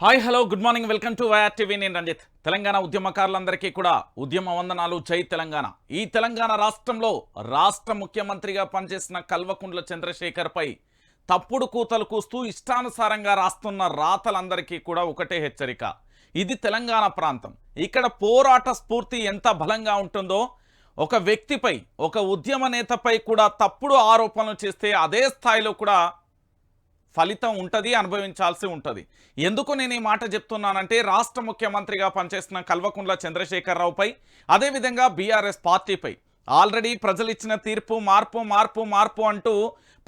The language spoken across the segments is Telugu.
Hi hello good morning welcome to YR TV. నేను రంజిత్. తెలంగాణ ఉద్యమకారులందరికీ కూడా ఉద్యమ వందనాలు జై తెలంగాణ. ఈ తెలంగాణ రాష్ట్రంలో రాష్ట్ర ముఖ్యమంత్రిగా పనిచేసిన కల్వకుంట్ల చంద్రశేఖర్పై తప్పుడు కూతలు కూస్తూ ఇష్టానుసారంగా రాస్తున్న రాతలందరికీ కూడా ఒకటే హెచ్చరిక. ఇది తెలంగాణ ప్రాంతం. ఇక్కడ పోరాట స్ఫూర్తి ఎంత బలంగా ఉంటుందో ఒక వ్యక్తిపై ఒక ఉద్యమ నేతపై కూడా తప్పుడు ఆరోపణలు చేస్తే అదే స్థాయిలో కూడా ఫలితం ఉంటుంది అనుభవించాల్సి ఉంటుంది. ఎందుకు నేను ఈ మాట చెప్తున్నానంటే రాష్ట్ర ముఖ్యమంత్రిగా పనిచేస్తున్న కల్వకుంట్ల చంద్రశేఖరరావుపై అదేవిధంగా బీఆర్ఎస్ పార్టీపై. ఆల్రెడీ ప్రజలు ఇచ్చిన తీర్పు మార్పు మార్పు మార్పు అంటూ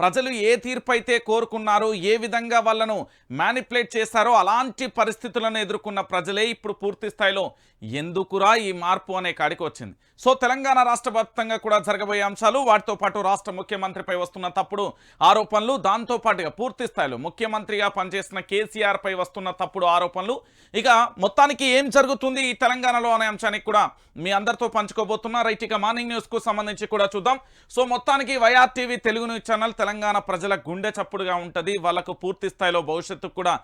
ప్రజలు ఏ తీర్పు అయితే కోరుకున్నారో ఏ విధంగా వాళ్ళను మ్యానిపులేట్ చేశారో అలాంటి పరిస్థితులను ఎదుర్కొన్న ప్రజలే ఇప్పుడు పూర్తి స్థాయిలో ఎందుకురా ఈ మార్పు అనే కాడికి వచ్చింది. సో తెలంగాణ రాష్ట్ర వ్యాప్తంగా కూడా జరగబోయే అంశాలు వాటితో పాటు రాష్ట్ర ముఖ్యమంత్రిపై వస్తున్న తప్పుడు ఆరోపణలు దాంతోపాటుగా పూర్తి స్థాయిలో ముఖ్యమంత్రిగా పనిచేసిన కేసీఆర్ పై వస్తున్న తప్పుడు ఆరోపణలు. ఇక మొత్తానికి ఏం జరుగుతుంది ఈ తెలంగాణలో అనే అంశానికి కూడా మీ అందరితో పంచుకోబోతున్నా. రైట్ ఇక మార్నింగ్ న్యూస్కు సంబంధించి కూడా చూద్దాం. సో మొత్తానికి YR TV Telugu news channel Telangana ప్రజల గుండె చప్పుడుగా ఉంటుంది వాళ్ళకు పూర్తి స్థాయిలో భవిష్యత్తుకు కూడా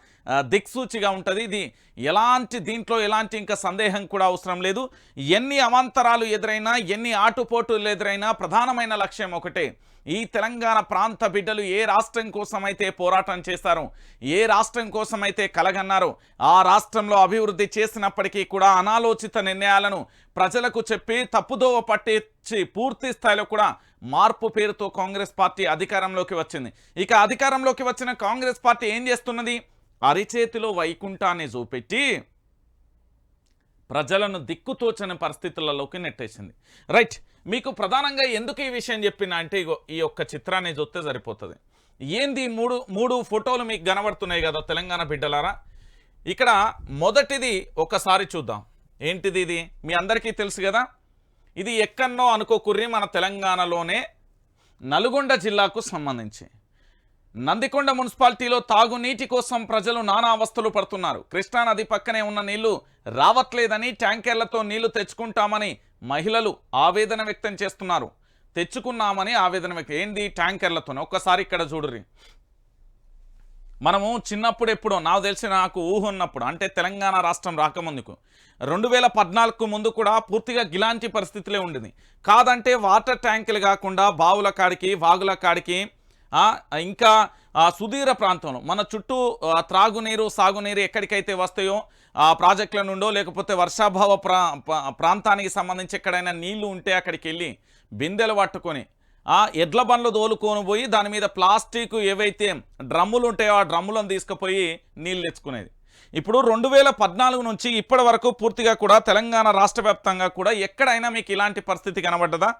దిక్సూచిగా ఉంటుంది. ఇది ఎలాంటి దీంట్లో ఎలాంటి ఇంకా సందేహం కూడా అవసరం లేదు. ఎన్ని అవాంతరాలు ఎదురైనా ఎన్ని ఆటుపోటులు ఎదురైనా ప్రధానమైన లక్ష్యం ఒకటే. ఈ తెలంగాణ ప్రాంత బిడ్డలు ఏ రాష్ట్రం కోసమైతే పోరాటం చేశారో ఏ రాష్ట్రం కోసమైతే కలగన్నారో ఆ రాష్ట్రంలో అభివృద్ధి చేసినప్పటికీ కూడా అనాలోచిత నిర్ణయాలను ప్రజలకు చెప్పి తప్పుదోవ పట్టించి పూర్తి స్థాయిలో కూడా మార్పు పేరుతో కాంగ్రెస్ పార్టీ అధికారంలోకి వచ్చింది. ఇక అధికారంలోకి వచ్చిన కాంగ్రెస్ పార్టీ ఏం చేస్తున్నది? అరిచేతిలో వైకుంఠాన్ని చూపెట్టి ప్రజలను దిక్కుతోచని పరిస్థితులలోకి నెట్టేసింది. రైట్ మీకు ప్రధానంగా ఎందుకు ఈ విషయం చెప్పినా అంటే ఈ యొక్క చిత్రాన్ని చూస్తే సరిపోతుంది. ఏంది మూడు మూడు ఫోటోలు మీకు కనబడుతున్నాయి కదా తెలంగాణ బిడ్డలారా? ఇక్కడ మొదటిది ఒకసారి చూద్దాం. ఏంటిది ఇది? మీ అందరికీ తెలుసు కదా? ఇది ఎక్కడనో అనుకోకుర్రి మన తెలంగాణలోనే నల్గొండ జిల్లాకు సంబంధించి. నందికొండ మున్సిపాలిటీలో తాగునీటి కోసం ప్రజలు నానా అవస్థలు పడుతున్నారు. కృష్ణానది పక్కనే ఉన్న నీళ్ళు రావట్లేదని ట్యాంకర్లతో నీళ్ళు తెచ్చుకుంటామని మహిళలు ఆవేదన వ్యక్తం చేస్తున్నారు. తెచ్చుకున్నామని ఆవేదన వ్యక్తం ఏంది ట్యాంకర్లతోనే? ఒక్కసారి ఇక్కడ చూడుర్రి. మనము చిన్నప్పుడు ఎప్పుడో నాకు తెలిసి నాకు ఊహ ఉన్నప్పుడు అంటే తెలంగాణ రాష్ట్రం రాకముందుకు. రెండు వేల పద్నాలుగు ముందు కూడా పూర్తిగా గిలాంటి పరిస్థితులే ఉండేది. కాదంటే వాటర్ ట్యాంకులు కాకుండా బావుల కాడికి వాగుల కాడికి ఇంకా ఆ, సుదీర ప్రాంతంలో మన చుట్టూ త్రాగునీరు సాగునీరు ఎక్కడికైతే వస్తాయో ఆ ప్రాజెక్టుల నుండో లేకపోతే వర్షాభావ ప్రా ప్రాంతానికి సంబంధించి ఎక్కడైనా నీళ్ళు ఉంటే అక్కడికి వెళ్ళి బిందెలు పట్టుకొని ఆ ఎడ్ల బండ్లు తోలుకొని పోయి దాని మీద ప్లాస్టిక్ ఏవైతే డ్రమ్ములు ఉంటాయో ఆ డ్రమ్ములను తీసుకుపోయి నీళ్ళు తెచ్చుకునేది. ఇప్పుడు రెండు వేల పద్నాలుగు నుంచి ఇప్పటి వరకు పూర్తిగా కూడా తెలంగాణ రాష్ట్ర వ్యాప్తంగా కూడా ఎక్కడైనా మీకు ఇలాంటి పరిస్థితి కనబడ్డదా?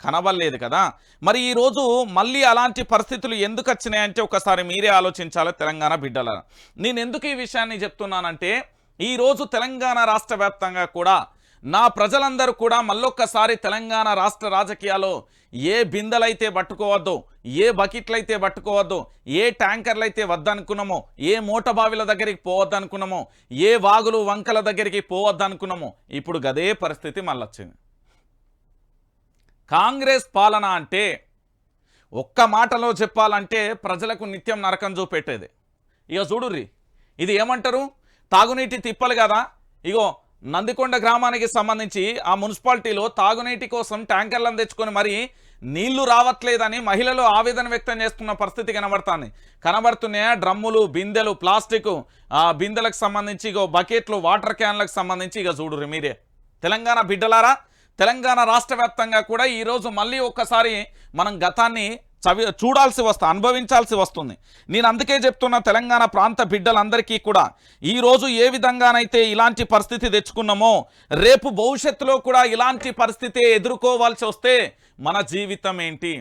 కనబడలేదు కదా. మరి ఈరోజు మళ్ళీ అలాంటి పరిస్థితులు ఎందుకు వచ్చినాయంటే ఒకసారి మీరే ఆలోచించాలి తెలంగాణ బిడ్డల. నేను ఎందుకు ఈ విషయాన్ని చెప్తున్నానంటే ఈరోజు తెలంగాణ రాష్ట్ర వ్యాప్తంగా కూడా నా ప్రజలందరూ కూడా మళ్ళొక్కసారి తెలంగాణ రాష్ట్ర రాజకీయాల్లో ఏ బిందెలైతే పట్టుకోవద్దో ఏ బకెట్లయితే పట్టుకోవద్దో ఏ ట్యాంకర్లయితే వద్దనుకున్నామో ఏ మూటబావిల దగ్గరికి పోవద్దనుకున్నామో ఏ వాగులు వంకల దగ్గరికి పోవద్దనుకున్నామో ఇప్పుడు గదే పరిస్థితి మళ్ళొచ్చింది. కాంగ్రెస్ పాలన అంటే ఒక్క మాటలో చెప్పాలంటే ప్రజలకు నిత్యం నరకం చూపెట్టేది. ఇక చూడుర్రి ఇది ఏమంటారు? తాగునీటి తిప్పలు కదా. ఇగో నందికొండ గ్రామానికి సంబంధించి ఆ మున్సిపాలిటీలో తాగునీటి కోసం ట్యాంకర్లను తెచ్చుకొని మరి నీళ్ళు రావట్లేదని మహిళలు ఆవేదన వ్యక్తం చేస్తున్న పరిస్థితి కనబడుతుంది. కనబడుతున్నాయా? డ్రమ్ములు బిందెలు ప్లాస్టిక్ ఆ బిందెలకు సంబంధించి ఇగో బకెట్లు వాటర్ క్యాన్లకు సంబంధించి ఇక చూడుర్రి మీరే. తెలంగాణ బిడ్డలారా తెలంగాణ రాష్ట్ర వ్యాప్తంగా కూడా ఈరోజు మళ్ళీ ఒక్కసారి మనం గతాన్ని చవి చూడాల్సి వస్తా అనుభవించాల్సి వస్తుంది. నేను అందుకే చెప్తున్న తెలంగాణ ప్రాంత బిడ్డలందరికీ కూడా ఈరోజు ఏ విధంగానైతే ఇలాంటి పరిస్థితి తెచ్చుకున్నామో రేపు భవిష్యత్తులో కూడా ఇలాంటి పరిస్థితి ఎదుర్కోవాల్సి వస్తే మన జీవితం ఏంటి?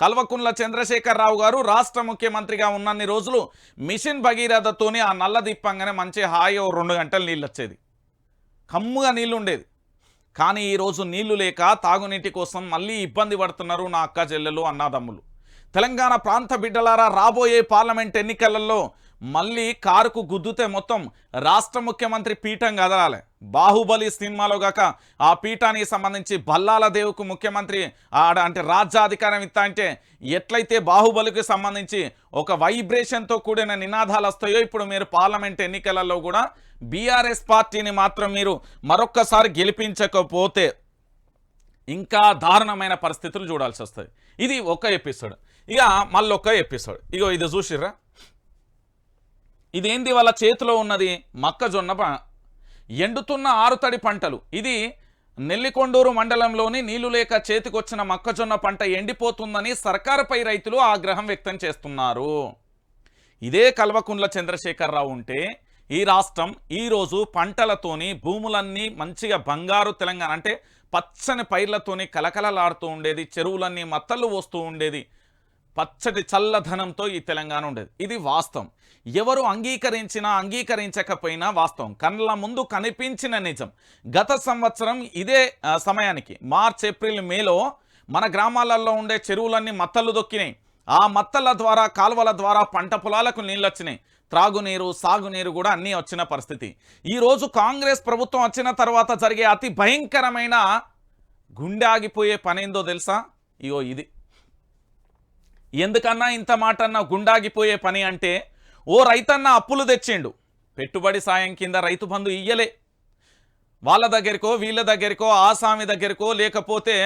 కల్వకుంట్ల చంద్రశేఖరరావు గారు రాష్ట్ర ముఖ్యమంత్రిగా ఉన్నన్ని రోజులు మిషన్ భగీరథతోనే ఆ నల్ల దిప్పంగానే మంచి హాయి రెండు గంటలు నీళ్ళు వచ్చేది కమ్ముగా నీళ్ళు ఉండేది కానీ ఈరోజు నీళ్ళు లేక తాగునీటి కోసం మళ్ళీ ఇబ్బంది పడుతున్నారు నా అక్క చెల్లెలు అన్నాదమ్ములు. తెలంగాణ ప్రాంత బిడ్డలారా రాబోయే పార్లమెంట్ ఎన్నికలలో మళ్ళీ కారుకు గుద్దుతే మొత్తం రాష్ట్ర ముఖ్యమంత్రి పీఠం కదలాలి. బాహుబలి సినిమాలో గాక ఆ పీఠానికి సంబంధించి బల్లాల దేవుకు ముఖ్యమంత్రి ఆడ అంటే రాజ్యాధికారం ఇస్తా అంటే ఎట్లయితే బాహుబలికి సంబంధించి ఒక వైబ్రేషన్తో కూడిన నినాదాలు వస్తాయో ఇప్పుడు మీరు పార్లమెంట్ ఎన్నికలలో కూడా బీఆర్ఎస్ పార్టీని మాత్రం మీరు మరొక్కసారి గెలిపించకపోతే ఇంకా దారుణమైన పరిస్థితులు చూడాల్సి వస్తుంది ఇది ఒక ఎపిసోడ్. ఇక మళ్ళొక్క ఎపిసోడ్. ఇగో ఇది చూసిర్రా? ఇదేంది వాళ్ళ చేతిలో ఉన్నది? మొక్కజొన్న ఎండుతున్న ఆరుతడి పంటలు. ఇది నెల్లికొండూరు మండలంలోని నీళ్ళు లేక చేతికొచ్చిన మొక్కజొన్న పంట ఎండిపోతుందని సర్కారుపై రైతులు ఆగ్రహం వ్యక్తం చేస్తున్నారు. ఇదే కల్వకుండ్ల చంద్రశేఖరరావు ఉంటే ఈ రాష్ట్రం ఈరోజు పంటలతోని భూములన్నీ మంచిగా బంగారు తెలంగాణ అంటే పచ్చని పైర్లతోని కలకలలాడుతూ ఉండేది చెరువులన్నీ మత్తళ్ళు వస్తూ ఉండేది. పచ్చటి చల్లధనంతో ఈ తెలంగాణ ఉండేది. ఇది వాస్తవం. ఎవరు అంగీకరించినా అంగీకరించకపోయినా వాస్తవం. కళ్ళ ముందు కనిపించిన నిజం. గత సంవత్సరం ఇదే సమయానికి మార్చ్ ఏప్రిల్ మేలో మన గ్రామాలలో ఉండే చెరువులన్నీ మత్తలు దొక్కినాయి. ఆ మత్తల ద్వారా కాలువల ద్వారా పంట పొలాలకు నీళ్ళు వచ్చినాయి త్రాగునీరు సాగునీరు కూడా అన్నీ వచ్చిన పరిస్థితి. ఈరోజు కాంగ్రెస్ ప్రభుత్వం వచ్చిన తర్వాత జరిగే అతి భయంకరమైన గుండె ఆగిపోయే పనేందో తెలుసా? ఇగో ఇది. ఎందుకన్నా ఇంత మాట అన్న గుండాగిపోయే పని అంటే ఓ రైతన్న అప్పులు తెచ్చిండు. పెట్టుబడి సాయం కింద రైతు బంధు ఇయ్యలే. వాళ్ళ దగ్గరికో వీళ్ళ దగ్గరికో ఆసామి దగ్గరికో లేకపోతే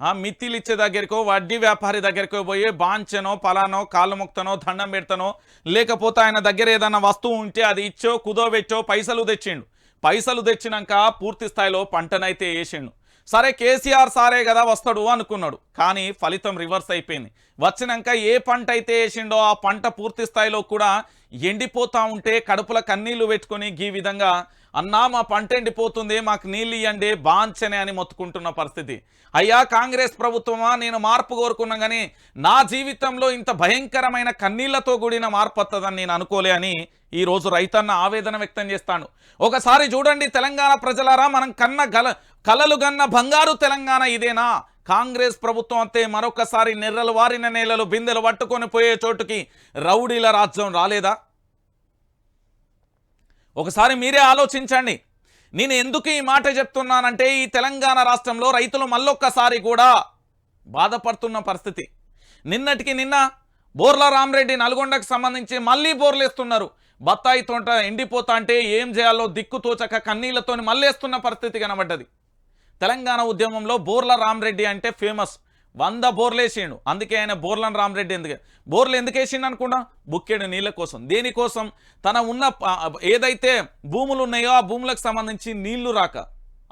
ఆ మిత్తిలు ఇచ్చే దగ్గరికో వడ్డీ వ్యాపారి దగ్గరికో పోయి బాంచనో పలానో కాలుముక్తనో దండం పెడతానో లేకపోతే ఆయన దగ్గర ఏదైనా వస్తువు ఉంటే అది ఇచ్చో కుదోబెట్టో పైసలు తెచ్చిండు. పైసలు తెచ్చినాక పూర్తి స్థాయిలో పంటనైతే వేసిండు. సరే కేసీఆర్ సారే కదా వస్తాడు అనుకున్నాడు. కానీ ఫలితం రివర్స్ అయిపోయింది. వచ్చినాక ఏ పంట అయితే వేసిండో ఆ పంట పూర్తి స్థాయిలో కూడా ఎండిపోతూ ఉంటే కడుపుల కన్నీళ్ళు పెట్టుకొని ఈ విధంగా అన్నా మా పంట ఎండిపోతుంది మాకు నీళ్ళు ఇవ్వండి బాంచనే అని మొత్తుకుంటున్న పరిస్థితి. అయ్యా కాంగ్రెస్ ప్రభుత్వమా? నేను మార్పు కోరుకున్నా కానీ నా జీవితంలో ఇంత భయంకరమైన కన్నీళ్ళతో కూడిన మార్పు వస్తుందని నేను అనుకోలే అని ఈరోజు రైతన్న ఆవేదన వ్యక్తం చేస్తాను ఒకసారి చూడండి తెలంగాణ ప్రజలారా మనం కన్న గల కలలు గన్న బంగారు తెలంగాణ ఇదేనా? కాంగ్రెస్ ప్రభుత్వం అంతే మరొకసారి నెర్రలు వారిన నేలలు బిందెలు పట్టుకొని పోయే చోటుకి రౌడీల రాజ్యం రాలేదా? ఒకసారి మీరే ఆలోచించండి. నేను ఎందుకు ఈ మాట చెప్తున్నానంటే ఈ తెలంగాణ రాష్ట్రంలో రైతులు మళ్ళొక్కసారి కూడా బాధపడుతున్న పరిస్థితి. నిన్నటికి నిన్న బోర్ల రామరెడ్డి నల్గొండకు సంబంధించి మళ్ళీ బోర్లేస్తున్నారు. బత్తాయి తోట ఎండిపోతా అంటే ఏం చేయాలో దిక్కు తోచక మళ్ళేస్తున్న పరిస్థితి కనబడ్డది. తెలంగాణ ఉద్యమంలో బోర్ల రామరెడ్డి అంటే ఫేమస్. వంద బోర్లేసిండు అందుకే ఆయన బోర్లను రామరెడ్డి ఎందుకు బోర్లు ఎందుకు వేసిండు అనుకున్నా? బుక్కెడు నీళ్ళ కోసం. దేనికోసం? తన ఉన్న ఏదైతే భూములు ఉన్నాయో ఆ భూములకు సంబంధించి నీళ్ళు రాక.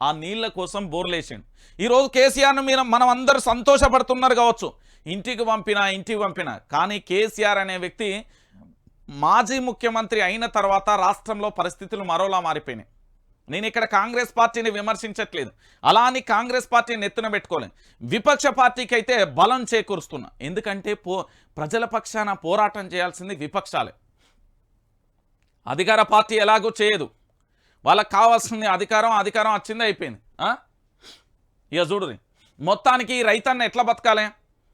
ఆ నీళ్ళ కోసం బోర్లేసిండు ఈరోజు కేసీఆర్ను మీరు మనం అందరూ సంతోషపడుతున్నారు కావచ్చు. ఇంటికి పంపినా ఇంటికి పంపినా. కానీ కేసీఆర్ అనే వ్యక్తి మాజీ ముఖ్యమంత్రి అయిన తర్వాత రాష్ట్రంలో పరిస్థితులు మరోలా మారిపోయినాయి. నేను ఇక్కడ కాంగ్రెస్ పార్టీని విమర్శించట్లేదు. అలా అని కాంగ్రెస్ పార్టీని ఎత్తున పెట్టుకోలేదు విపక్ష పార్టీకి అయితే బలం చేకూరుస్తున్నా. ఎందుకంటే పో ప్రజల పక్షాన పోరాటం చేయాల్సింది విపక్షాలే. అధికార పార్టీ ఎలాగో చేయదు. వాళ్ళకి కావాల్సింది అధికారం అధికారం వచ్చింది అయిపోయింది. ఇక చూడు మొత్తానికి ఈ రైతన్న ఎట్లా బతకాలి?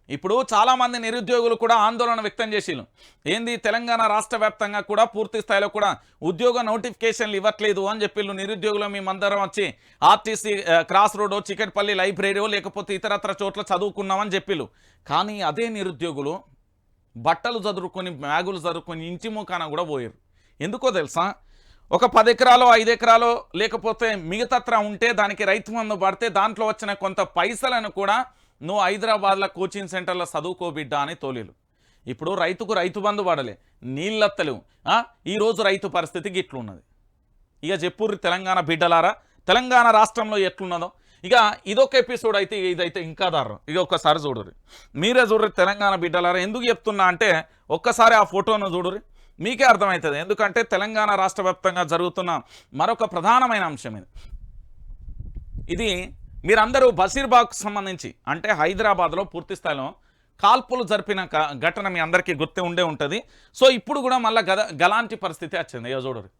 ఇప్పుడు చాలామంది నిరుద్యోగులు కూడా ఆందోళన వ్యక్తం చేసిరు ఏంది? తెలంగాణ రాష్ట్ర వ్యాప్తంగా కూడా పూర్తి స్థాయిలో కూడా ఉద్యోగ నోటిఫికేషన్లు ఇవ్వట్లేదు అని చెప్పిళ్ళు నిరుద్యోగులు. మేమందరం వచ్చి ఆర్టీసీ క్రాస్ రోడో చికెట్పల్లి లైబ్రరీయో లేకపోతే ఇతరత్ర చోట్ల చదువుకున్నామని చెప్పిళ్ళు. కానీ అదే నిరుద్యోగులు బట్టలు చదువుకొని బ్యాగులు చదువుకొని ఇంటి ముఖాన కూడా పోయారు ఎందుకో తెలుసా? ఒక పది ఎకరాలో ఐదు ఎకరాలో లేకపోతే మిగతత్ర ఉంటే దానికి రైతు మందు పడితే దాంట్లో వచ్చిన కొంత పైసలను కూడా నువ్వు హైదరాబాద్లో కోచింగ్ సెంటర్లో చదువుకో బిడ్డ అని తోలేలు. ఇప్పుడు రైతుకు రైతు బంధు పడలే నీళ్ళత్తలేవు. ఈరోజు రైతు పరిస్థితి గిట్లున్నది. ఇక చెప్పుర్రి తెలంగాణ బిడ్డలారా? తెలంగాణ రాష్ట్రంలో ఎట్లున్నదో? ఇక ఇదొక ఎపిసోడ్ అయితే ఇదైతే ఇంకా దారుణం. ఇక ఒక్కసారి చూడుర్రి. మీరే చూడరు తెలంగాణ బిడ్డలారా? ఎందుకు చెప్తున్నా అంటే ఒక్కసారి ఆ ఫోటోను చూడుర్రి. మీకే అర్థమవుతుంది ఎందుకంటే తెలంగాణ రాష్ట్ర జరుగుతున్న మరొక ప్రధానమైన అంశం ఇది. ఇది మీరందరూ బషీర్బాగ్కు సంబంధించి అంటే హైదరాబాద్లో పూర్తి స్థాయిలో కాల్పులు జరిపిన ఘటన మీ అందరికీ గుర్తు ఉండే ఉంటుంది. సో ఇప్పుడు కూడా మళ్ళీ గద గలాంటి పరిస్థితి వచ్చింది. ఇక చూడరు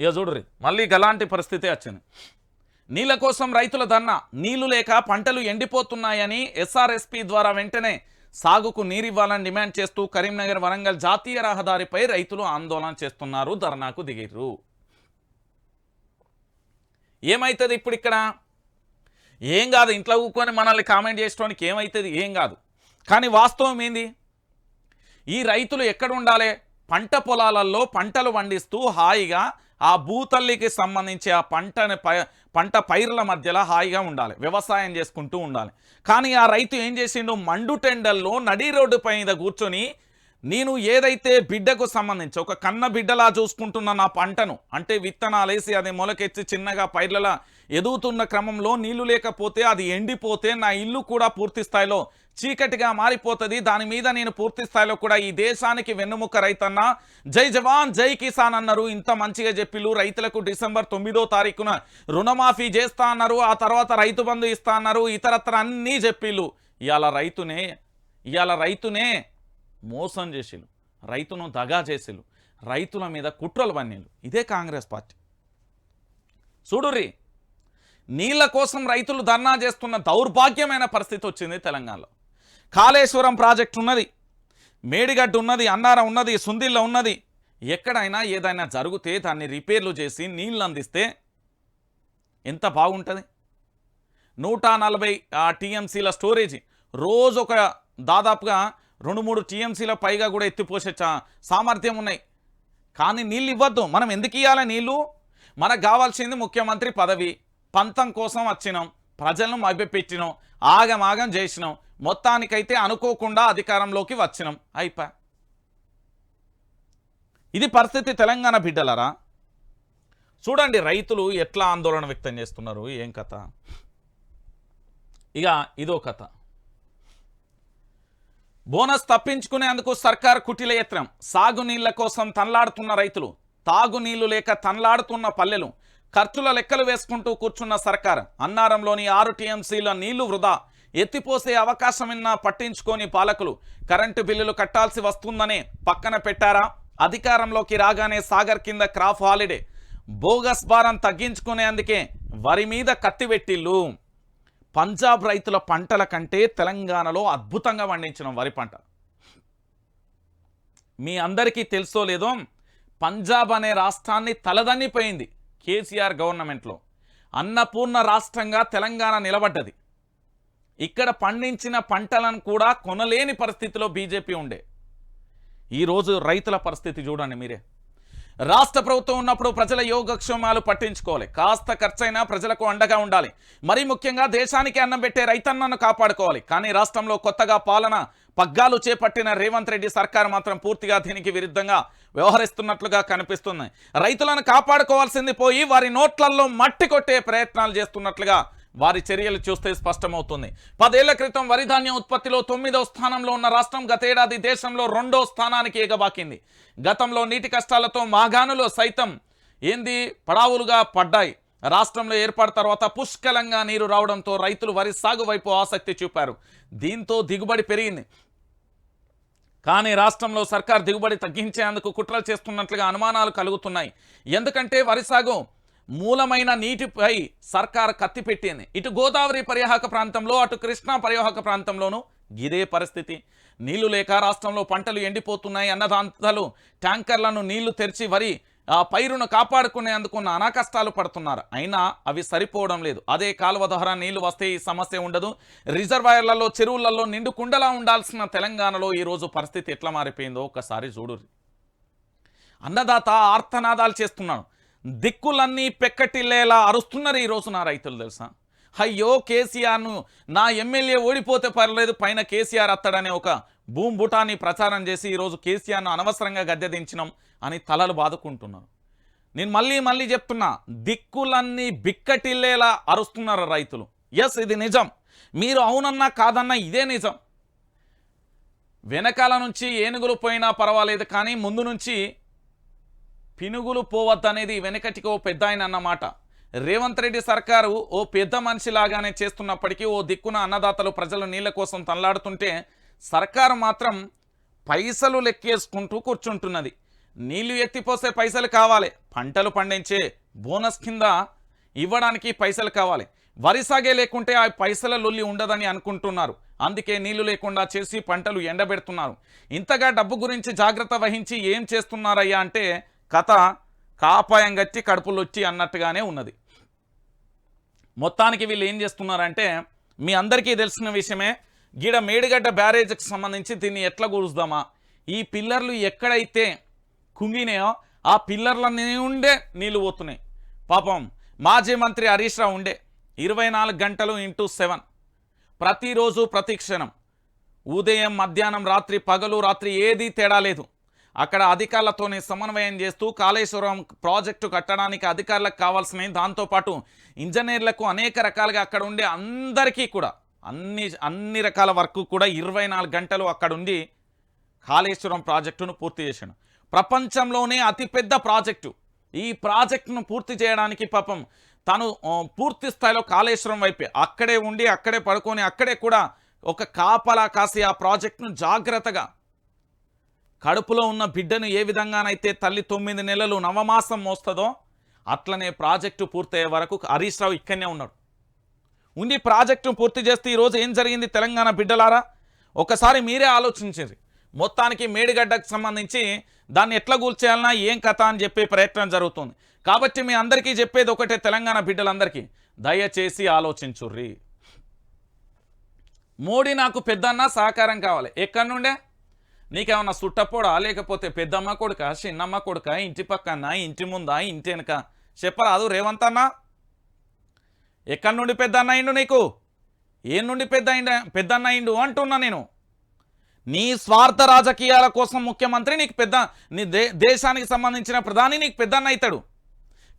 ఇక చూడరు మళ్ళీ గలాంటి పరిస్థితి వచ్చింది. నీళ్ళ కోసం రైతుల ధర్నా. నీళ్ళు లేక పంటలు ఎండిపోతున్నాయని ఎస్ఆర్ఎస్పి ద్వారా వెంటనే సాగుకు నీరివ్వాలని డిమాండ్ చేస్తూ కరీంనగర్ వరంగల్ జాతీయ రహదారిపై రైతులు ఆందోళన చేస్తున్నారు. ధర్నాకు దిగిర్రు. ఏమవుతుంది ఇప్పుడు ఇక్కడ? ఏం కాదు ఇంట్లో కూకొని మనల్ని కామెంట్ చేసుకోవడానికి ఏమవుతుంది ఏం కాదు. కానీ వాస్తవం ఏంది? ఈ రైతులు ఎక్కడ ఉండాలి? పంట పొలాలలో పంటలు పండిస్తూ హాయిగా ఆ భూతల్లికి సంబంధించి ఆ పంటని పంట పైర్ల మధ్యలో హాయిగా ఉండాలి. వ్యవసాయం చేసుకుంటూ ఉండాలి. కానీ ఆ రైతు ఏం చేసిండు? మండు టెండల్లో నడి రోడ్డు పైన కూర్చొని నేను ఏదైతే బిడ్డకు సంబంధించి ఒక కన్న బిడ్డలా చూసుకుంటున్న నా పంటను అంటే విత్తనాలేసి అది మొలకెత్తి చిన్నగా పైర్లలా ఎదుగుతున్న క్రమంలో నీళ్ళు లేకపోతే అది ఎండిపోతే నా ఇల్లు కూడా పూర్తి స్థాయిలో చీకటిగా మారిపోతుంది. దాని మీద నేను పూర్తి స్థాయిలో కూడా ఈ దేశానికి వెన్నుముక్క రైతన్నా. జై జవాన్ జై కిసాన్ అన్నారు. ఇంత మంచిగా చెప్పిలు రైతులకు డిసెంబర్ తొమ్మిదో తారీఖున రుణమాఫీ చేస్తా అన్నారు. ఆ తర్వాత రైతు బంధు ఇస్తా అన్నారు. ఇతరత్ర అన్నీ చెప్పిళ్ళు. ఇవాళ రైతునే ఇవాళ రైతునే మోసం చేసిళ్ళు రైతును దగా చేసిళ్ళు రైతుల మీద కుట్రలు పన్నీళ్ళు ఇదే కాంగ్రెస్ పార్టీ. చూడుర్రి నీళ్ళ కోసం రైతులు ధర్నా చేస్తున్న దౌర్భాగ్యమైన పరిస్థితి వచ్చింది తెలంగాణలో. కాళేశ్వరం ప్రాజెక్టు ఉన్నది మేడిగడ్డ ఉన్నది అన్నారం ఉన్నది సుందిళ్ళ ఉన్నది. ఎక్కడైనా ఏదైనా జరిగితే దాన్ని రిపేర్లు చేసి నీళ్ళు అందిస్తే ఎంత బాగుంటుంది? నూట నలభై టీఎంసీల స్టోరేజీ. రోజు ఒక దాదాపుగా రెండు మూడు టీఎంసీల పైగా కూడా ఎత్తిపోసే చా- సామర్థ్యం ఉన్నాయి. కానీ నీళ్ళు ఇవ్వద్దు. మనం ఎందుకు ఇవ్వాలి నీళ్ళు? మనకు కావాల్సింది ముఖ్యమంత్రి పదవి. పంతం కోసం వచ్చినాం. ప్రజలను మభ్యపెట్టినాం. ఆగమాగం చేసినాం. మొత్తానికైతే అనుకోకుండా అధికారంలోకి వచ్చినాం. అయిపా. ఇది పరిస్థితి తెలంగాణ బిడ్డలరా. చూడండి రైతులు ఎట్లా ఆందోళన వ్యక్తం చేస్తున్నారు. ఏం కథ? ఇక ఇదో కథ. బోనస్ తప్పించుకునేందుకు సర్కార్ కుటిల యత్నం. సాగునీళ్ళ కోసం తనలాడుతున్న రైతులు తాగునీళ్ళు లేక తనలాడుతున్న పల్లెలు ఖర్చుల లెక్కలు వేసుకుంటూ కూర్చున్న సర్కార్. అన్నారంలోని ఆరు టీఎంసీల నీళ్ళు వృధా. ఎత్తిపోసే అవకాశమిన్నా పట్టించుకోని పాలకులు కరెంటు బిల్లులు కట్టాల్సి వస్తుందనే పక్కన పెట్టారా? అధికారంలోకి రాగానే సాగర్ కింద క్రాఫ్ హాలిడే. బోగస్ భారం తగ్గించుకునేందుకే వరి మీద కత్తివెట్టిల్లు పంజాబ్ రైతుల పంటల కంటే తెలంగాణలో అద్భుతంగా పండించిన వరి పంట. మీ అందరికీ తెలుసో లేదో పంజాబ్ అనే రాష్ట్రాన్ని తలదన్నిపోయింది కేసీఆర్ గవర్నమెంట్లో. అన్నపూర్ణ రాష్ట్రంగా తెలంగాణ నిలబడ్డది. ఇక్కడ పండించిన పంటలను కూడా కొనలేని పరిస్థితిలో బీజేపీ ఉండే. ఈరోజు రైతుల పరిస్థితి చూడండి మీరే. రాష్ట్ర ప్రభుత్వం ఉన్నప్పుడు ప్రజల యోగక్షేమాలు పట్టించుకోవాలి. కాస్త ఖర్చైనా ప్రజలకు అండగా ఉండాలి. మరీ ముఖ్యంగా దేశానికి అన్నం పెట్టే రైతన్నను కాపాడుకోవాలి. కానీ రాష్ట్రంలో కొత్తగా పాలన పగ్గాలు చేపట్టిన రేవంత్ రెడ్డి సర్కార్ మాత్రం పూర్తిగా దీనికి విరుద్ధంగా వ్యవహరిస్తున్నట్లుగా కనిపిస్తుంది. రైతులను కాపాడుకోవాల్సింది పోయి వారి నోట్లల్లో మట్టి కొట్టే ప్రయత్నాలు చేస్తున్నట్లుగా వారి చర్యలు చూస్తే స్పష్టమవుతుంది. పదేళ్ళ క్రితం వరి ధాన్యం ఉత్పత్తిలో తొమ్మిదవ స్థానంలో ఉన్న రాష్ట్రం గతేడాది దేశంలో రెండో స్థానానికి ఎగబాకింది గతంలో నీటి కష్టాలతో మాగాణులో సైతం ఏంది? పడావులుగా పడ్డాయి. రాష్ట్రంలో ఏర్పాటు తర్వాత పుష్కలంగా నీరు రావడంతో రైతులు వరి సాగు వైపు ఆసక్తి చూపారు. దీంతో దిగుబడి పెరిగింది. కానీ రాష్ట్రంలో సర్కార్ దిగుబడి తగ్గించేందుకు కుట్రలు చేస్తున్నట్లుగా అనుమానాలు కలుగుతున్నాయి. ఎందుకంటే వరి సాగు మూలమైన నీటిపై సర్కార్ కత్తి పెట్టింది. ఇటు గోదావరి పరివాహక ప్రాంతంలో అటు కృష్ణా పరివాహక ప్రాంతంలోనూ ఇదే పరిస్థితి. నీళ్ళు లేక రాష్ట్రంలో పంటలు ఎండిపోతున్నాయి అన్నదాంతలు ట్యాంకర్లను నీళ్ళు తెరిచి వరి ఆ పైరును కాపాడుకునేందుకు నానా కష్టాలు పడుతున్నారు. అయినా అవి సరిపోవడం లేదు. అదే కాలువ ద్వారా నీళ్ళు వస్తే ఈ సమస్య ఉండదు. రిజర్వాయర్లలో చెరువులలో నిండు కుండలా ఉండాల్సిన తెలంగాణలో ఈరోజు పరిస్థితి ఎట్లా మారిపోయిందో ఒకసారి చూడు. అన్నదాత ఆర్తనాదాలు చేస్తున్నాడు. దిక్కులన్నీ పెక్కటిల్లేలా అరుస్తున్నారు ఈరోజు నా రైతులు తెలుసా? అయ్యో కేసీఆర్ను నా ఎమ్మెల్యే ఓడిపోతే పర్లేదు పైన కేసీఆర్ అత్తడనే ఒక భూంబుటాన్ని ప్రచారం చేసి ఈరోజు కేసీఆర్ను అనవసరంగా గద్దె దించినాం అని తలలు బాదుకుంటున్నారు. నేను మళ్ళీ మళ్ళీ చెప్తున్నా దిక్కులన్నీ బిక్కటిల్లేలా అరుస్తున్నారు రైతులు. ఎస్ ఇది నిజం. మీరు అవునన్నా కాదన్నా ఇదే నిజం. వెనకాల నుంచి ఏనుగులు పోయినా పర్వాలేదు కానీ ముందు నుంచి పినుగులు పోవద్దనేది వెనకటికి ఓ పెద్ద ఆయన అన్నమాట రేవంత్ రెడ్డి సర్కారు ఓ పెద్ద మనిషిలాగానే చేస్తున్నప్పటికీ ఓ దిక్కున అన్నదాతలు ప్రజలు నీళ్ళ కోసం తనలాడుతుంటే సర్కారు మాత్రం పైసలు లెక్కేసుకుంటూ కూర్చుంటున్నది. నీళ్ళు ఎత్తిపోసే పైసలు కావాలి. పంటలు పండించే బోనస్ కింద ఇవ్వడానికి పైసలు కావాలి. వరి సాగే లేకుంటే ఆ పైసల లొల్లి ఉండదని అనుకుంటున్నారు. అందుకే నీళ్ళు లేకుండా చేసి పంటలు ఎండబెడుతున్నారు. ఇంతగా డబ్బు గురించి జాగ్రత్త వహించి ఏం చేస్తున్నారయ్యా అంటే కథ కాపాయం గట్టి కడుపులొచ్చి అన్నట్టుగానే ఉన్నది. మొత్తానికి వీళ్ళు ఏం చేస్తున్నారంటే మీ అందరికీ తెలిసిన విషయమే గీడ మేడిగడ్డ బ్యారేజ్కి సంబంధించి దీన్ని ఎట్లా కూరుస్తామా ఈ పిల్లర్లు ఎక్కడైతే కుంగినాయో ఆ పిల్లర్ల ఉండే నీళ్ళు పోతున్నాయి. పాపం మాజీ మంత్రి హరీష్ రావు ఉండే. ఇరవై గంటలు ఇంటూ సెవెన్. ప్రతిరోజు ప్రతి క్షణం. ఉదయం మధ్యాహ్నం రాత్రి పగలు రాత్రి ఏదీ తేడా లేదు. అక్కడ అధికారులతోనే సమన్వయం చేస్తూ కాళేశ్వరం ప్రాజెక్టు కట్టడానికి అధికారులకు కావాల్సినవి. దాంతోపాటు ఇంజనీర్లకు అనేక రకాలుగా అక్కడ ఉండే అందరికీ కూడా అన్ని అన్ని రకాల వర్క్ కూడా ఇరవై గంటలు అక్కడ ఉండి కాళేశ్వరం ప్రాజెక్టును పూర్తి చేశాడు. ప్రపంచంలోనే అతిపెద్ద ప్రాజెక్టు. ఈ ప్రాజెక్టును పూర్తి చేయడానికి పాపం తను పూర్తి స్థాయిలో కాళేశ్వరం వైపే అక్కడే ఉండి అక్కడే పడుకొని అక్కడే కూడా ఒక కాపలా కాసి ఆ ప్రాజెక్టును జాగ్రత్తగా కడుపులో ఉన్న బిడ్డను ఏ విధంగానైతే తల్లి తొమ్మిది నెలలు నవమాసం మోస్తుందో అట్లనే ప్రాజెక్టు పూర్తయ్యే వరకు హరీష్ రావు ఇక్కడనే ఉన్నాడు. ఉండి ప్రాజెక్టును పూర్తి చేస్తే ఈరోజు ఏం జరిగింది తెలంగాణ బిడ్డలారా? ఒకసారి మీరే ఆలోచించండి. మొత్తానికి మేడిగడ్డకు సంబంధించి దాన్ని ఎట్లా కూల్చేయాలన్నా ఏం కథ అని చెప్పే ప్రయత్నం జరుగుతుంది. కాబట్టి మీ అందరికీ చెప్పేది ఒకటే తెలంగాణ బిడ్డలందరికీ దయచేసి ఆలోచించుర్రి. మోడీ నాకు పెద్దన్న సహకారం కావాలి. ఎక్కడి నుండే? నీకేమన్నా సుట్టపోడా లేకపోతే పెద్దమ్మ కొడుక చిన్నమ్మ కొడుక? ఇంటి పక్కన ఇంటి ముందా ఇంటి వెనుక? చెప్పరాదు రేవంత్ అన్న. ఎక్కడి నుండి పెద్ద అన్న అయిండు నీకు? ఏ నుండి పెద్ద అయిండ పెద్ద అన్న అయిండు అంటున్నా నేను. నీ స్వార్థ రాజకీయాల కోసం ముఖ్యమంత్రి నీకు పెద్ద నీ దే దేశానికి సంబంధించిన ప్రధాని నీకు పెద్దన్న అవుతాడు.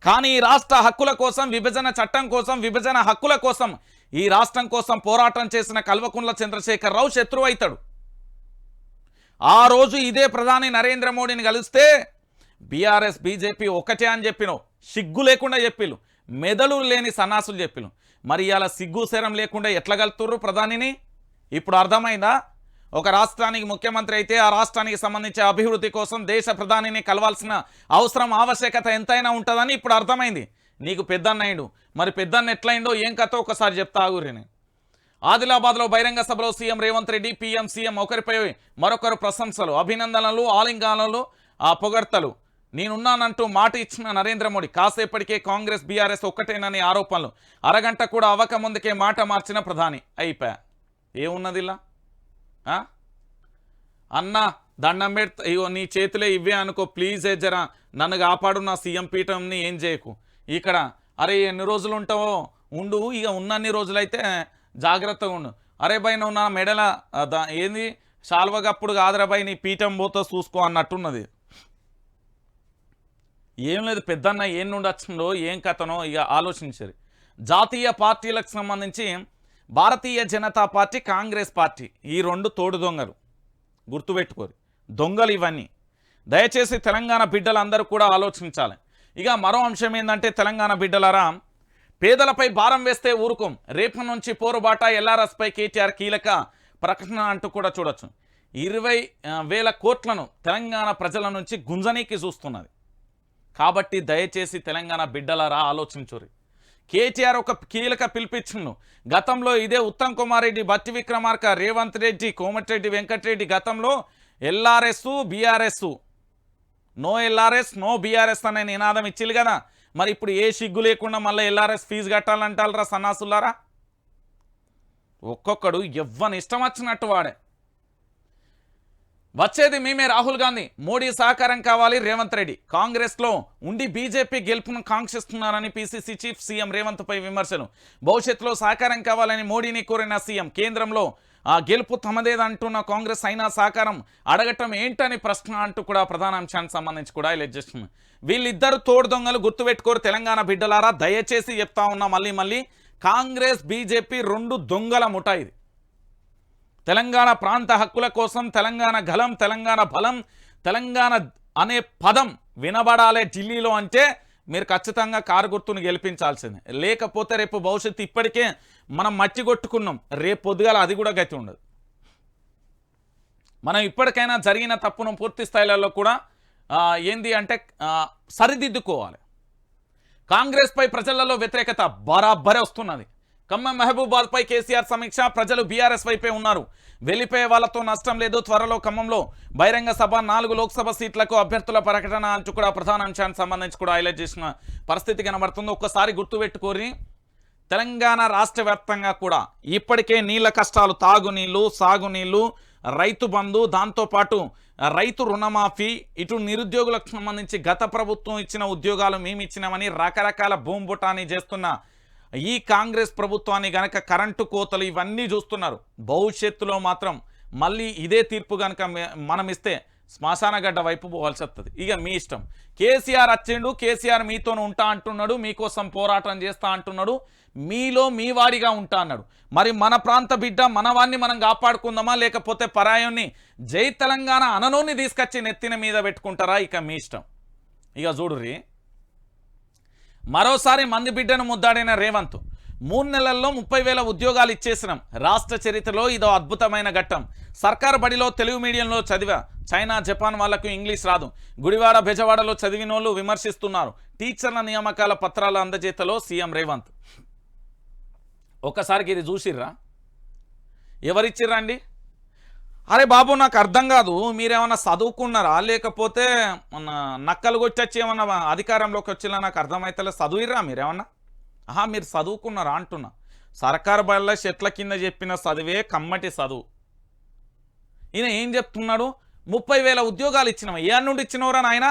కానీ ఈ రాష్ట్ర హక్కుల కోసం విభజన చట్టం కోసం విభజన హక్కుల కోసం ఈ రాష్ట్రం కోసం పోరాటం చేసిన కల్వకుంట్ల చంద్రశేఖరరావు శత్రువు అవుతాడు. ఆ రోజు ఇదే ప్రధాని నరేంద్ర మోడీని కలిస్తే బీఆర్ఎస్ బీజేపీ ఒకటే అని చెప్పినావు సిగ్గు లేకుండా చెప్పిలు. మెదడు లేని సన్నాసులు చెప్పిలు. మరి ఇలా సిగ్గు శరం లేకుండా ఎట్లా కలుతుర్రు ప్రధానిని? ఇప్పుడు అర్థమైందా? ఒక రాష్ట్రానికి ముఖ్యమంత్రి అయితే ఆ రాష్ట్రానికి సంబంధించి అభివృద్ధి కోసం దేశ ప్రధానిని కలవాల్సిన అవసరం ఆవశ్యకత ఎంతైనా ఉంటుందని ఇప్పుడు అర్థమైంది. నీకు పెద్దన్నయ్యుడు. మరి పెద్దన్న ఎట్లయిందో ఏం కథ ఒకసారి చెప్తా ఆగురిని ఆదిలాబాద్లో బహిరంగ సభలో CM Revanth Reddy PM CM ఒకరిపై మరొకరు ప్రశంసలు అభినందనలు ఆలింగానలు ఆ పొగడ్తలు. నేనున్నానంటూ మాట ఇచ్చిన నరేంద్ర మోడీ కాసేపటికే కాంగ్రెస్ బీఆర్ఎస్ ఒక్కటేనని ఆరోపణలు. అరగంట కూడా అవ్వక ముందుకే మాట మార్చిన ప్రధాని. అయిపోయా ఏమున్నదిలా? అన్నా దండం పెడతా ఇగో నీ చేతిలో ఇవే అనుకో ప్లీజ్ జరా. నన్ను కాపాడు నా సీఎం పీఠంని ఏం చేయకు. ఇక్కడ అరే ఎన్ని రోజులు ఉంటావో ఉండు ఇక ఉన్నన్ని రోజులైతే జాగ్రత్తగా ఉండు. అరే బై నువ్వు నా మెడల దా- ఏంది? శాల్వగప్పుడు కాదురా బై నీ పీఠం పోతా చూసుకో అన్నట్టున్నది. ఏం లేదు పెద్దన్న ఏం నుండి వచ్చిందో ఏం కథనో ఇక ఆలోచించారు. జాతీయ పార్టీలకు సంబంధించి భారతీయ జనతా పార్టీ కాంగ్రెస్ పార్టీ ఈ రెండు తోడు దొంగలు. గుర్తుపెట్టుకోరు. దొంగలు ఇవన్నీ. దయచేసి తెలంగాణ బిడ్డలందరూ కూడా ఆలోచించాలి. ఇక మరో అంశం ఏంటంటే తెలంగాణ బిడ్డలరా పేదలపై భారం వేస్తే ఊరుకోం. రేపు నుంచి పోరుబాట ఎల్ఆర్ఎస్పై కేటీఆర్ కీలక ప్రకటన అంటూ కూడా చూడొచ్చు. ఇరవై వేల కోట్లను తెలంగాణ ప్రజల నుంచి గుంజనీకి చూస్తున్నది. కాబట్టి దయచేసి తెలంగాణ బిడ్డలారా ఆలోచించురి. కేటీఆర్ ఒక కీలక పిలిపించిండు. గతంలో ఇదే ఉత్తమ్ కుమార్ రెడ్డి బట్టి విక్రమార్క రేవంత్ రెడ్డి కోమటిరెడ్డి వెంకటరెడ్డి గతంలో LRS BRS. No LRS no BRS అనే నినాదం ఇచ్చిల్లు కదా. మరి ఇప్పుడు ఏ సిగ్గు లేకుండా మళ్ళీ ఎల్ఆర్ఎస్ ఫీజు కట్టాలంటారా సన్నాసులారా? ఒక్కొక్కడు ఎవ్వని ఇష్టం వచ్చినట్టు వాడే. వచ్చేది మేమే రాహుల్ గాంధీ. మోడీ సహకారం కావాలి రేవంత్ రెడ్డి. కాంగ్రెస్లో ఉండి బీజేపీ గెలుపును కాంక్షిస్తున్నారని పీసీసీ చీఫ్ సీఎం రేవంత్పై విమర్శలు. భవిష్యత్తులో సహకారం కావాలని మోడీని కోరిన సీఎం కేంద్రంలో ఆ గెలుపు తమదేదంటున్న కాంగ్రెస్ అయినా సహకారం అడగటం ఏంటని ప్రశ్న అంటూ కూడా ప్రధాన అంశానికి సంబంధించి కూడా ఇలా చేస్తుంది. వీళ్ళిద్దరు తోడు దొంగలు గుర్తుపెట్టుకోరు తెలంగాణ బిడ్డలారా? దయచేసి చెప్తా ఉన్నా మళ్ళీ మళ్ళీ కాంగ్రెస్ బీజేపీ రెండు దొంగల ముఠా ఇది. తెలంగాణ ప్రాంత హక్కుల కోసం తెలంగాణ గలం తెలంగాణ బలం తెలంగాణ అనే పదం వినబడాలే ఢిల్లీలో అంటే మీరు ఖచ్చితంగా కారు గుర్తును గెలిపించాల్సిందే. లేకపోతే రేపు భవిష్యత్తు ఇప్పటికే మనం మట్టి కొట్టుకున్నాం. రేపు పొద్దుగాల అది కూడా గతి ఉండదు. మనం ఇప్పటికైనా జరిగిన తప్పును పూర్తి స్థాయిలలో కూడా ఏంది అంటే సరిదిద్దుకోవాలి. కాంగ్రెస్పై ప్రజలలో వ్యతిరేకత బరాబరే వస్తున్నది. ఖమ్మం మహబూబాద్పై కేసీఆర్ సమీక్ష ప్రజలు బీఆర్ఎస్ వైపే ఉన్నారు. వెళ్ళిపోయే వాళ్ళతో నష్టం లేదు త్వరలో ఖమ్మంలో బహిరంగ సభ నాలుగు లోక్సభ సీట్లకు అభ్యర్థుల ప్రకటన అంచు కూడా ప్రధాన అంశానికి సంబంధించి కూడా హైలైట్ చేసిన పరిస్థితి కనబడుతుంది. ఒక్కసారి గుర్తుపెట్టుకోరి తెలంగాణ రాష్ట్ర వ్యాప్తంగా కూడా ఇప్పటికే నీళ్ళ కష్టాలు తాగునీళ్ళు సాగునీళ్ళు రైతు బంధు దాంతోపాటు రైతు రుణమాఫీ ఇటు నిరుద్యోగులకు సంబంధించి గత ప్రభుత్వం ఇచ్చిన ఉద్యోగాలు మేము ఇచ్చినామని రకరకాల భూంబుటాన్ని చేస్తున్న ఈ కాంగ్రెస్ ప్రభుత్వాన్ని గనక కరెంటు కోతలు ఇవన్నీ చూస్తున్నారు. భవిష్యత్తులో మాత్రం మళ్ళీ ఇదే తీర్పు గనక మనం ఇస్తే శ్మశానగడ్డ వైపు పోవాల్సి వస్తుంది ఇక మీ ఇష్టం. కేసీఆర్ వచ్చిండు కేసీఆర్ మీతో ఉంటా అంటున్నాడు మీకోసం పోరాటం చేస్తా అంటున్నాడు మీలో మీ వారిగా ఉంటా అన్నాడు. మరి మన ప్రాంత బిడ్డ మనవాన్ని మనం కాపాడుకుందామా లేకపోతే పరాయుణ్ణి జై తెలంగాణ అననోని తీసుకొచ్చి నెత్తిన మీద పెట్టుకుంటారా? ఇక మీ ఇష్టం. ఇక చూడుర్రి. మరోసారి మంది బిడ్డను ముద్దాడిన రేవంత్. మూడు నెలల్లో ముప్పై వేల ఉద్యోగాలు ఇచ్చేసినాం. రాష్ట్ర చరిత్రలో ఇదో అద్భుతమైన ఘట్టం. సర్కార్ బడిలో తెలుగు మీడియంలో చదివా. చైనా జపాన్ వాళ్ళకు ఇంగ్లీష్ రాదు. గుడివాడ బెజవాడలో చదివినోళ్ళు విమర్శిస్తున్నారు. టీచర్ల నియామకాల పత్రాల అందజేతలో సీఎం రేవంత్. ఒకసారికి ఇది చూసిర్రా? ఎవరిచ్చిర్రా అండి? అరే బాబు నాకు అర్థం కాదు. మీరేమన్నా చదువుకున్నారా? లేకపోతే మన నక్కలు కొట్టచ్చి ఏమన్నా అధికారంలోకి వచ్చినా నాకు అర్థమైతలే. చదువురా మీరేమన్నా? ఆహా మీరు చదువుకున్నారా అంటున్నా. సర్కారు బళ్ళ చెట్ల కింద చెప్పిన చదివే కమ్మటి చదువు. ఈయన ఏం చెప్తున్నాడు? ముప్పై వేల ఉద్యోగాలు ఇచ్చినావు? ఏ నుండి ఇచ్చినవరా నాయన?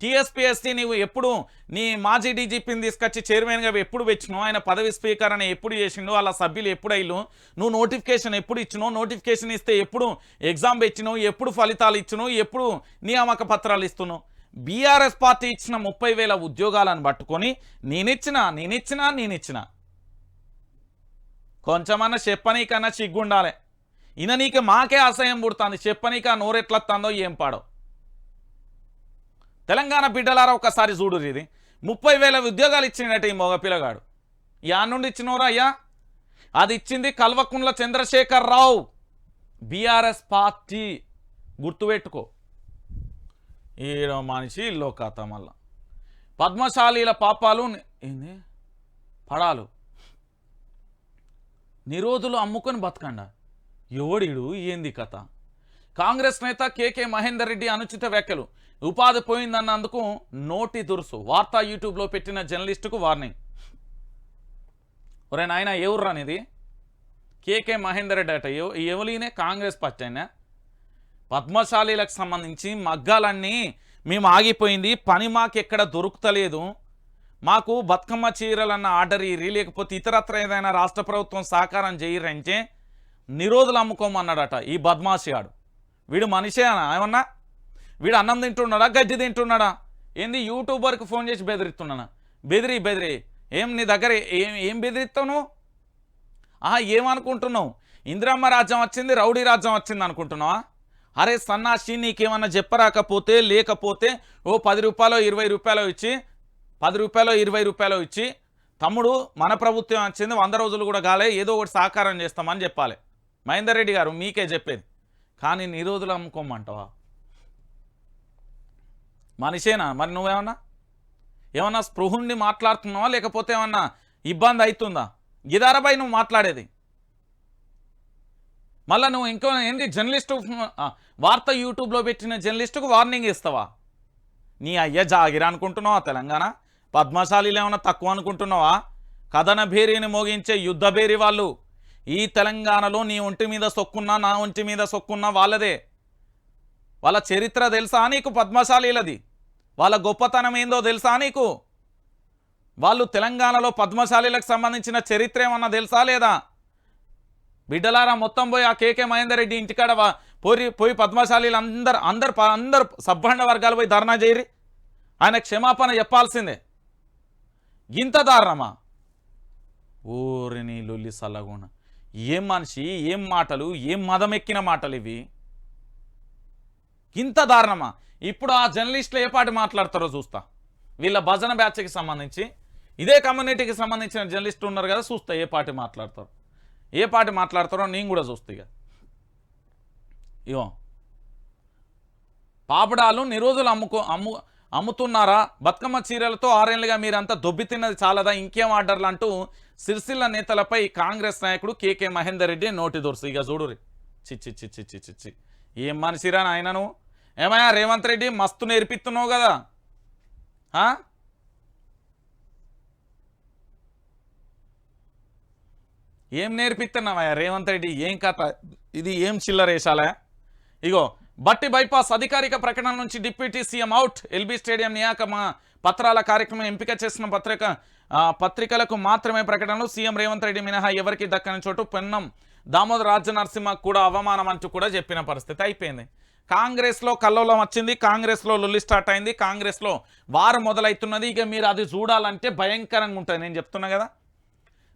టీఎస్పీఎస్సీ నీవు ఎప్పుడు నీ మాజీ డీజీపీని తీసుకొచ్చి చైర్మన్గా ఎప్పుడు వచ్చినావు ఆయన పదవి స్పీకర్ అని ఎప్పుడు చేసిండో? వాళ్ళ సభ్యులు ఎప్పుడు అయ్యి నువ్వు నోటిఫికేషన్ ఎప్పుడు ఇచ్చినావు? నోటిఫికేషన్ ఇస్తే ఎప్పుడు ఎగ్జామ్ ఇచ్చినావు ఎప్పుడు ఫలితాలు ఇచ్చినావు? ఎప్పుడు నియామక పత్రాలు ఇస్తున్నావు? బీఆర్ఎస్ పార్టీ ఇచ్చిన ముప్పై వేల ఉద్యోగాలను పట్టుకొని నేనిచ్చిన నేనిచ్చిన నేనిచ్చిన. కొంచెమన్నా చెప్పనీకన్నా సిగ్గుండాలి. ఇన నీకు మాకే అసహ్యం పుడుతుంది. చెప్పనీక నోరెట్లొస్తుందో ఏం పాడో. తెలంగాణ బిడ్డలారా ఒకసారి చూడు ఇది ముప్పై వేల ఉద్యోగాలు ఇచ్చినట్టు ఈ మగ పిల్లగాడు యా నుండి ఇచ్చినోరా అయ్యా? అది ఇచ్చింది కల్వకుండ్ల చంద్రశేఖర్ రావు. బీఆర్ఎస్ పార్టీ గుర్తుపెట్టుకో. ఈడ మనిషి ఇల్లో కథ మళ్ళా పద్మశాలీల పాపాలు ఏంది? పడాలు. నిరోధులు అమ్ముకొని బతకండా. ఎవడిడు? ఏంది కథ? కాంగ్రెస్ నేత కేకే మహేందర్ రెడ్డి అనుచిత వ్యాఖ్యలు. ఉపాధి పోయిందన్నందుకు నోటి దురుసు. వార్తా యూట్యూబ్లో పెట్టిన జర్నలిస్టుకు వార్నింగ్. ఒరే నాయన ఎవరు అనేది కేకే మహేందర్ రెడ్డి అట. ఎవలీనే కాంగ్రెస్ పార్టీ అయినా? పద్మశాలీలకు సంబంధించి మగ్గాలన్నీ మేము ఆగిపోయింది. పని మాకు ఎక్కడ దొరుకుతలేదు. మాకు బతుకమ్మ చీరలన్న ఆర్డర్ ఇరి లేకపోతే ఇతరత్ర ఏదైనా రాష్ట్ర ప్రభుత్వం సహకారం చేయరంటే నిరోధులు అమ్ముకోమన్నాడట ఈ బద్మాషి ఆడు వీడు మనిషేనా ఏమన్నా? వీడు అన్నం తింటున్నాడా? గడ్డి తింటున్నాడా? ఏంది యూట్యూబర్కి ఫోన్ చేసి బెదిరిస్తున్నానా? బెదిరి బెదిరి. ఏం నీ దగ్గర ఏం ఏం బెదిరిస్తావు నువ్వు? ఏమనుకుంటున్నావు? ఇందిరమ్మ రాజ్యం వచ్చింది రౌడీ రాజ్యం వచ్చింది అనుకుంటున్నావా? అరే సన్నాసి నీకేమన్నా చెప్పరాకపోతే లేకపోతే ఓ పది రూపాయలు ఇరవై రూపాయలు ఇచ్చి పది రూపాయలు ఇరవై రూపాయలు ఇచ్చి తమ్ముడు మన ప్రభుత్వం వచ్చింది వంద రోజులు కూడా కాలే ఏదో ఒకటి సహకారం చేస్తామని చెప్పాలి. మహేందర్ రెడ్డి గారు మీకే చెప్పేది. కానీ నీ రోజులు అమ్ముకోమంటావా? మనిషేనా? మరి నువ్వేమన్నా? ఏమన్నా స్పృహుణ్ణి మాట్లాడుతున్నావా? లేకపోతే ఏమన్నా ఇబ్బంది అవుతుందా? గిదారపై నువ్వు మాట్లాడేది. మళ్ళీ నువ్వు ఇంకో ఏంటి జర్నలిస్టు వార్త యూట్యూబ్లో పెట్టిన జర్నలిస్టుకు వార్నింగ్ ఇస్తావా? నీ అయ్య జాగిరా అనుకుంటున్నావా తెలంగాణ? పద్మశాలీలు ఏమైనా తక్కువ అనుకుంటున్నావా? కథన భేరీని మోగించే యుద్ధ భేరి వాళ్ళు. ఈ తెలంగాణలో నీ ఒంటి మీద సొక్కున్నా నా ఒంటి మీద సొక్కున్నా వాళ్ళదే. వాళ్ళ చరిత్ర తెలుసా నీకు పద్మశాలీలది? వాళ్ళ గొప్పతనం ఏందో తెలుసా నీకు? వాళ్ళు తెలంగాణలో పద్మశాలీలకు సంబంధించిన చరిత్ర ఏమన్నా తెలుసా లేదా? బిడ్డలారా మొత్తం పోయి ఆ కేకే మహేందర్ రెడ్డి ఇంటికాడ పోయి పోయి పద్మశాలీలు అందరు అందరు ప- అందరు సబ్బండ వర్గాలు పోయి ధర్నా చేయరి. ఆయన క్షమాపణ చెప్పాల్సిందే. ఇంత దారుణమా? ఊరిని లొల్లి సల్లగుణ ఏం మనిషి ఏం మాటలు ఏం మదం ఎక్కిన మాటలు ఇవి? ఇంత దారుణమా? ఇప్పుడు ఆ జర్నలిస్టులు ఏ పాటి మాట్లాడతారో చూస్తా. వీళ్ళ భజన బ్యాచ్కి సంబంధించి. ఇదే కమ్యూనిటీకి సంబంధించిన జర్నలిస్టులు ఉన్నారు కదా చూస్తా ఏ పాటి మాట్లాడతారు. ఏ పాటి మాట్లాడతారో నేను కూడా చూస్తా ఇక. ఇగో. పాపడాలు నిరోజులు అమ్ముకో అమ్ము అమ్ముతున్నారా? బతుకమ్మ చీరలతో ఆరేళ్ళుగా మీరంతా దొబ్బి తిన్నది చాలదా? ఇంకేం ఆర్డర్లు అంటూ సిరిసిల్ల నేతలపై కాంగ్రెస్ నాయకుడు కేకే మహేందర్ రెడ్డి నోటి దొరుసు. ఇక చూడురి చిచ్చి చిచ్చి చిచ్చి చిచ్చి ఏం మనిషిరా నాయన నువ్వు ఏమయ్యా రేవంత్ రెడ్డి మస్తు నేర్పిస్తున్నావు కదా? ఏం నేర్పిస్తున్నావయ్యా? రేవంత్ రెడ్డి ఏం కథ? ఇది ఏం చిల్లరేసాలా ఇగో బట్టి బైపాస్ అధికారిక ప్రకటన నుంచి deputy CM out. LB stadium నియామక పత్రాల కార్యక్రమం ఎంపిక చేసిన పత్రిక పత్రికలకు మాత్రమే ప్రకటనలు. సీఎం రేవంత్ రెడ్డి మినహా ఎవరికి దక్కని చోటు? పెన్నం దామోదర్ రాజనరసింహ కూడా అవమానం అంటూ కూడా చెప్పిన పరిస్థితి అయిపోయింది. కాంగ్రెస్లో కల్లోలం వచ్చింది కాంగ్రెస్లో లొల్లి స్టార్ట్ అయింది కాంగ్రెస్లో వారం మొదలవుతున్నది. ఇక మీరు అది చూడాలంటే భయంకరంగా ఉంటుంది. నేను చెప్తున్నా కదా?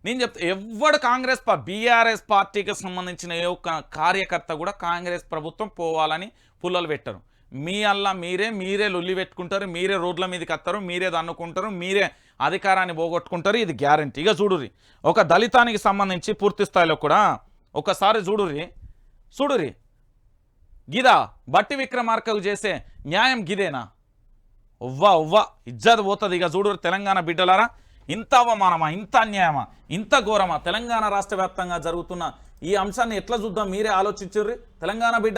నేను చెప్తా ఎవడు కాంగ్రెస్ పా బీఆర్ఎస్ పార్టీకి సంబంధించిన ఏ ఒక్క కార్యకర్త కూడా కాంగ్రెస్ ప్రభుత్వం పోవాలని పుల్లలు పెట్టరు. మీ అల్లా మీరే మీరే లొల్లి పెట్టుకుంటారు మీరే రోడ్ల మీదకి వస్తారు మీరే దన్నుకుంటారు మీరే అధికారాన్ని పోగొట్టుకుంటారు ఇది గ్యారంటీ. ఇక చూడురి ఒక దళితానికి సంబంధించి పూర్తి స్థాయిలో కూడా ఒకసారి చూడురి చూడురి గిదా బట్టి విక్రమార్కకు చేసే న్యాయం గిదేనా? ఉవ్వా ఉవ్వా ఇజ్జత్ పోతుంది ఇక చూడు తెలంగాణ బిడ్డలారా. ఇంత అవమానమా ఇంత అన్యాయమా ఇంత ఘోరమా? తెలంగాణ రాష్ట్ర వ్యాప్తంగా జరుగుతున్న ఈ అంశాన్ని ఎట్లా చూద్దాం? మీరే ఆలోచించుర్రి. తెలంగాణ బిడ్డ